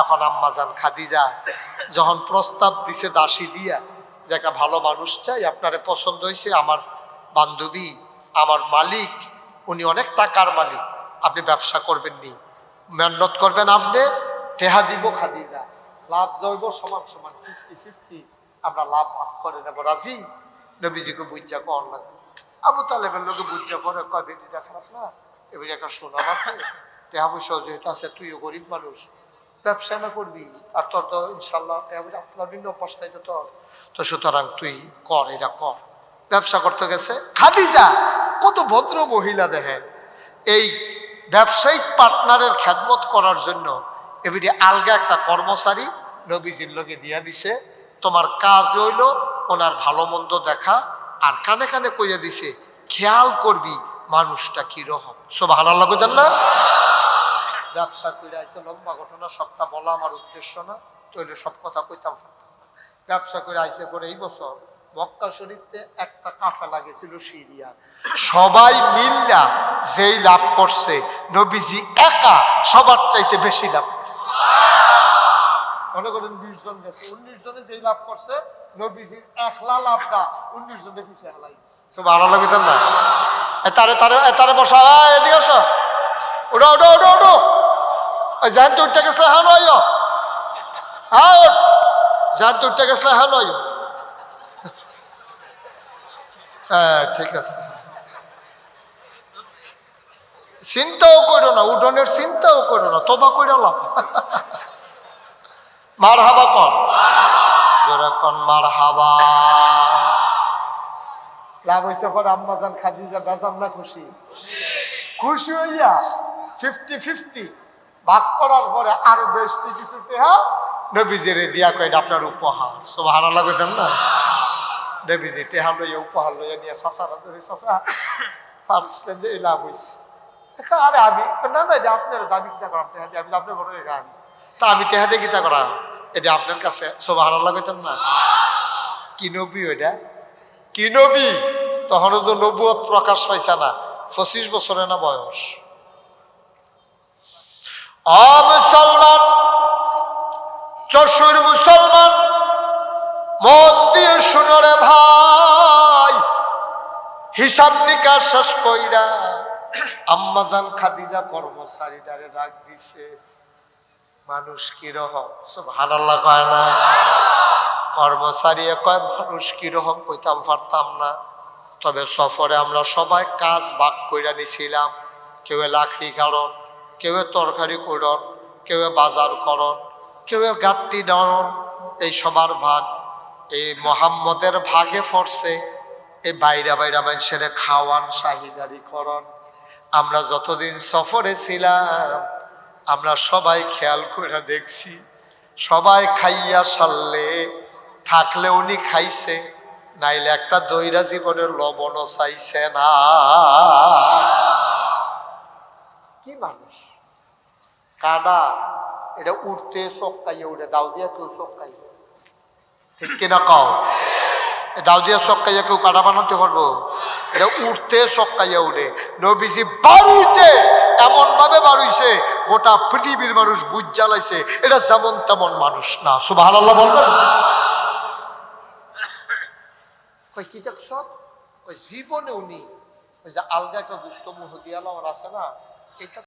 এখন আম্মাজান খাদিজা যখন প্রস্তাব দিছে দাসী দিয়া যে একটা ভালো মানুষ চাই, আপনারে পছন্দ হয়েছে আমার বান্ধবী, আমার মালিক, উনি অনেক টাকার মালিক, আপনি ব্যবসা করবেন নি। মেহনত করবেন আপনি, টেহা দিব খাদিজা। লাভ জৈব সমান সমান ফিফটি ফিফটি আমরা লাভ ভাগ করে নেব, রাজি? নবীজিকে বুঝা কন লাগবে আবু তালেবের লোকে বুঝা পরে কয়, বেটিটা খারাপ না? এবার একটা সুনাম আছে, টেহা পয়সা যেহেতু আছে, তুইও গরিব মানুষ। ব্যবসা না করবি, আর তোর তো ইনশাল্লাহ আপনার ভিন্ন অবস্থায় তো তোর। তো সুতরাং তুই কর, এটা কর। ব্যবসা করতে গেছে। খাদিজা, কত ভদ্র মহিলা দেখেন। এই ব্যবসায়িক পার্টনারের খেদমত করার জন্য এবিডি আলগা একটা কর্মচারী নবীজির লোকে দিয়া দিছে। তোমার কাজ হইল ওনার ভালো মন্দ দেখা, আর কানে কানে কইয়া দিছে, খেয়াল করবি মানুষটা কি রকম সব হালাল লাগতেন না? ব্যবসা করে আইসে লম্বা ঘটনা, সবটা বলা আমার উদ্দেশ্য না তৈলে সব কথা কইতাম। ব্যবসা করে আইসে করে এই বছর মক্কা শরীফতে একটা কাফেলা গেছিল সিরিয়া। সবাই মিল্লা যেই লাভ করছে, নবীজি একা সবার চাইতে বেশি লাভ করছে। মনে করেন বিশ জন গেছে, উনিশ জনে যেই লাভ করছে, নবীজির একলা লাভটা উনিশ জনে পিছিয়ে হেলাই সব ভালো লাগে না? তারে তারে তারে বসা এদিকে আসো। ওটা ওটা ওটা ওটা ওই জান তো উঠতে গেছলে হ্যাঁ নয় হ্যাঁ ওঠ জান উঠতে গেছলে হ্যাঁ হ্যাঁ ঠিক আছে চিন্তাও করো না উঠোনের চিন্তাও করো না তোবা করে লাভ মার হাবা কন জোরে কন মার হাবা লাভ হয়েছে পর আম্মাজান খাদিজা বেজান না খুশি খুশি হইয়া ফিফটি ফিফটি ভাগ করার পরে আরও বেশি কিছু টেহা নবীজির দিয়া কয়েন আপনার উপহার। সব হারা লাগতেন না? নবীজি টেহা লইয়া উপহার লইয়া নিয়ে সাসারা সাসা পারছেন যে লাভ হয়েছে আরে আমি না না আপনার দাবি কিতা করাম? টেহা দিয়ে আমি আপনার বড় গান তা আমি টেহা দিয়ে কিতা করা এটা আপনার কাছে সব হারা লাগতেন না? কি নবী ওইটা? কি নবী? তখনও তো নবুয়ত প্রকাশ পাইছে না। পঁচিশ বছরে না বয়স? অ মুসলমান চশুর মুসলমান, মন দিয়ে শুনরে ভাই, হিসাব নিকাশ শেষ কইরা আম্মাজান খাদিজা কর্মচারীটারে ডাক দিছে, মানুষ কীরকম সব হানাল্লা কয় না। কর্মচারী কয়, মানুষ কীরকম কইতাম পারতাম না। তবে সফরে আমরা সবাই কাজ বাক কইরা নিছিলাম, কেউ লাকড়ি কারণ কেউ তরকারি করন কেউ বাজার করন, কেউ গাট্টি নরন এই সবার ভাগ। এই মোহাম্মদের ভাগে পড়ছে এই বাইরা বাইরা মানুষের খাওয়ান, শাহিদারি করন। আমরা যতদিন সফরে ছিলাম, আমরা সবাই খেয়াল করে দেখছি, সবাই খাইয়া সারলে, থাকলে উনি খাইছে, নাইলে একটা দৈরা জীবনের লবণও চাইছে না। কি মানুষ? কাদা এটা উঠতে চক্কাইয়ে উঠে, দাও দিয়া কেউ চক্কাইয়ে ঠিক কিনা কাও? এ দাও দিয়া চক্কাইয়া কেউ কাটা বানাতে পারব? এটা উঠতে চক্কাইয়া উঠে। নবীজি বাড়ুইতে এমন ভাবে বাড়ুইছে, গোটা পৃথিবীর মানুষ বুঝ জ্বালাইছে এটা যেমন তেমন মানুষ না। সুবাহ আল্লাহ বলবেন? কই, কি দেখছ? জীবনে উনি ওই যে আলগা একটা দুষ্ট মুহদিয়াল আমার আছে না? এটা